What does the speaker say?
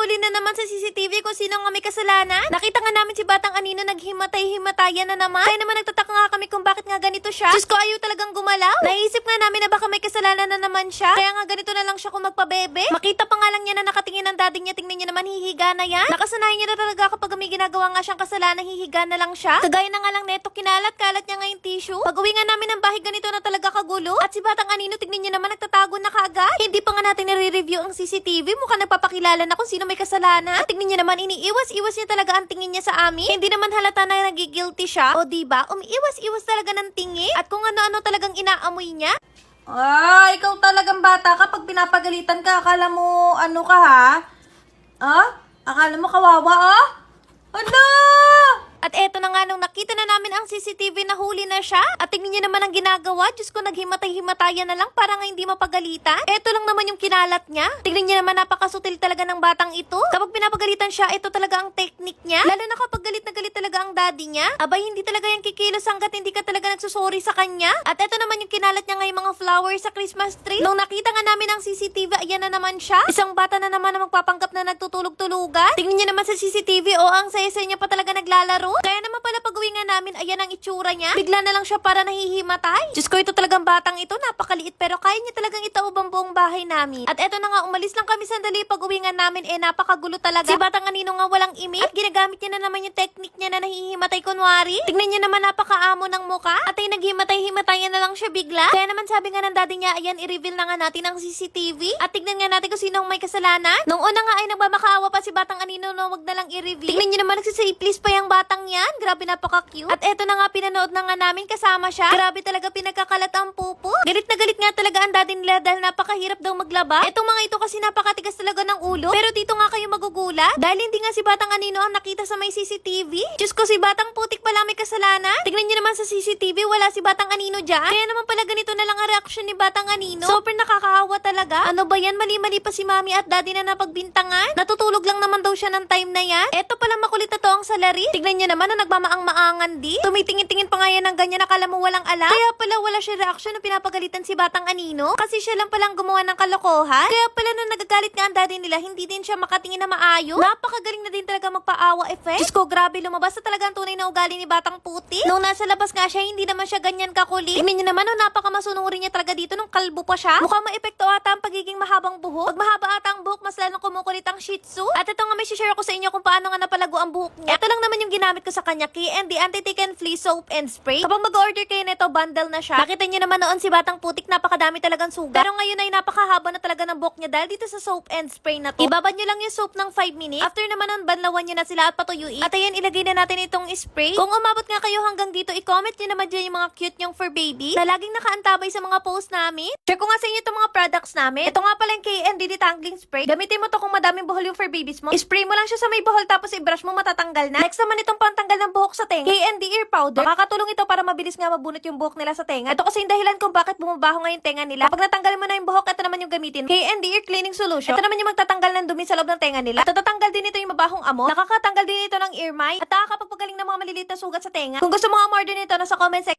huli na naman sa CCTV kung sino nga may kasalanan. Nakita nga namin si Batang Anino naghimatay-himatayan na naman. Kaya naman nagtataka nga kami kung bakit nga ganito siya. Diyos ko, ayaw talagang gumalaw. Naisip nga namin na baka may kasalanan na naman siya. Kaya nga ganito na lang siya kung magpabebe. Makita pa nga lang niya na ang daddy niya. Tingnan niya naman hihiga na yan. Nakasanayan niya na talaga kapag may ginagawa nga siyang kasalanan, hihiga na lang siya. Kagaya na nga lang neto, kinalat-kalat niya nga yung tissue. Pag uwi nga namin ng bahay, ganito na talaga kagulo. At si Batang Anino, tignan niya naman, nagtatago na kaagad. Hindi pa nga natin nire-review ang CCTV. Mukhang nagpapakilala na kung sino may kasalanan. At tignan niya naman, iniiwas-iwas niya talaga ang tingin niya sa amin. Hindi naman halata na nagigilty siya. O diba, umiiwas-iwas talaga ng tingin. At kung ano-ano talagang inaamoy niya. Ah, ikaw talagang bata ka. Pag pinapagalitan ka, akala mo ano ka ha? Ah? Akala mo kawawa ah? Ano? At eto na nga nung nakita na namin ang CCTV na huli na siya. At tingnan niyo naman ang ginagawa. Diyos ko, naghimatay-himatayan na lang para nga hindi mapagalitan. Eto lang naman yung kinalat niya. Tingnan niyo naman napakasutil talaga ng batang ito. Kapag pinapagalitan siya, ito talaga ang technique niya. Lalo na kapag galit na galit talaga ang daddy niya. Abay, hindi talaga yung kikilos hanggat hindi ka talaga nagsusorry sa kanya. At eto naman yung kinalat niya ngayong mga flowers sa Christmas tree. Nung nakita nga namin ang CCTV, ayan na naman siya. Isang bata na naman na magpapanggap na nagtutulog-tulugan. Tingnan niyo naman sa CCTV, o ang saya-saya niya pa talaga naglalaro. Kaya naman pala pag uwi nga namin, ayan ang itsura niya. Bigla na lang siya para nahihimatay. Diyos ko, ito talagang batang ito, napakaliit pero kaya niya talagang itaob ang buong bahay namin. At eto na nga, umalis lang kami sandali pag uwi nga namin, eh napakagulo talaga. Si batang anino nga walang imik at ginagamit niya na naman yung technique niya na nahihimatay kunwari. Tignan niyo naman napakaamo ng muka at ay naghimatay-himatayan na lang siya bigla. Kaya naman sabi nga ng daddy niya, ayan, i-reveal na nga natin ang CCTV at tignan nga natin kung sino ang may kasalanan. Nung una nga ay nagmamakaawa pa si batang anino na wag na lang i-reveal. Tignan niyo naman nagsisay please pa yung batang yan. Grabe napaka-cute. At eto na nga pinanood na nga namin kasama siya. Grabe talaga pinagkakalat ang pupo. Galit na galit nga talaga ang daddy nila dahil napakahirap daw maglaba. Etong mga ito kasi napakatigas talaga ng ulo. Pero dito nga kayo magugulat. Dahil hindi nga si Batang Anino ang nakita sa may CCTV. Diyos ko si Batang Putik pala may kasalanan. Tignan niyo naman sa CCTV wala si Batang Anino dyan. Kaya naman pala ganito na lang ang reaction ni Batang Anino. Super nakakahawa talaga. Ano ba yan? Mali-mali pa si mami at daddy na napagbintangan. Natutulog lang daw siya ng time na yan. Eto pala makulit na to ang salary. Tignan niyo naman na nagmamaang-maangan di. Tumitingin-tingin pa nga yan ng ganyan akala mo walang alam. Kaya pala wala siya reaction na pinapagalitan si Batang Anino. Kasi siya lang palang gumawa ng kalokohan. Kaya pala nung nagagalit nga ang daddy nila, hindi din siya makatingin na maayos. Napakagaling na din talaga magpaawa effect. Diyos ko, grabe, lumabas na talaga ang tunay na ugali ni Batang Puti. Nung nasa labas nga siya, hindi naman siya ganyan kakulit. Tingnan niyo naman, oh, napakamasunurin niya talaga dito nung kalbo pa siya. Mukhang maepekto ata ang pagiging mahabang buhok. Pag mahaba ata ang buhok, mas lalong kumukulit ang shih tzu. At ito nga may share ko sa inyo kung paano nga napalago ang buhok niya. Ito lang naman yung ginamit ko sa kanya, K&D Anti-Tick Flea Soap and Spray. Kapag mag-order kayo nito, bundle na siya. Nakita niyo naman noon si Batang Putik, napakadami talagang sugat. Pero ngayon ay napakahaba na talaga ng buhok niya dahil dito sa soap and spray na to. Ibabad niyo lang yung soap ng 5 minutes. After naman nun, banlawan niyo na sila at patuyuin. At ayan, ilagay na natin itong spray. Kung umabot nga kayo hanggang dito, i-comment niyo naman dyan yung mga cute nyong for baby na laging nakaantabay sa mga post namin. Share ko nga sa inyo itong mga products namin. Ito nga pala yung KND Detangling Spray. Gamitin mo to kung madaming buhol yung for babies mo. Spray mo lang siya sa may buhol tapos i-brush mo matatanggal na. Next naman itong pantanggal ng buhok sa tenga. KND Ear Powder. Makakatulong ito para mabilis nga mabunot yung buhok nila sa tenga. Ito kasi yung dahilan kung bakit bumabaho nga yung tenga nila. Kapag natanggal mo na yung buhok, ito naman yung gamitin. KND Ear Cleaning Solution. Ito naman yung magtatanggal ng dumi sa loob ng tenga nila. At tatatanggal din ito yung mabahong amo. Nakakatanggal din ito ng ear mite. At nakakapagpagaling ng mga maliliit na sugat sa tenga. Kung gusto mo nga order nito, nasa comment section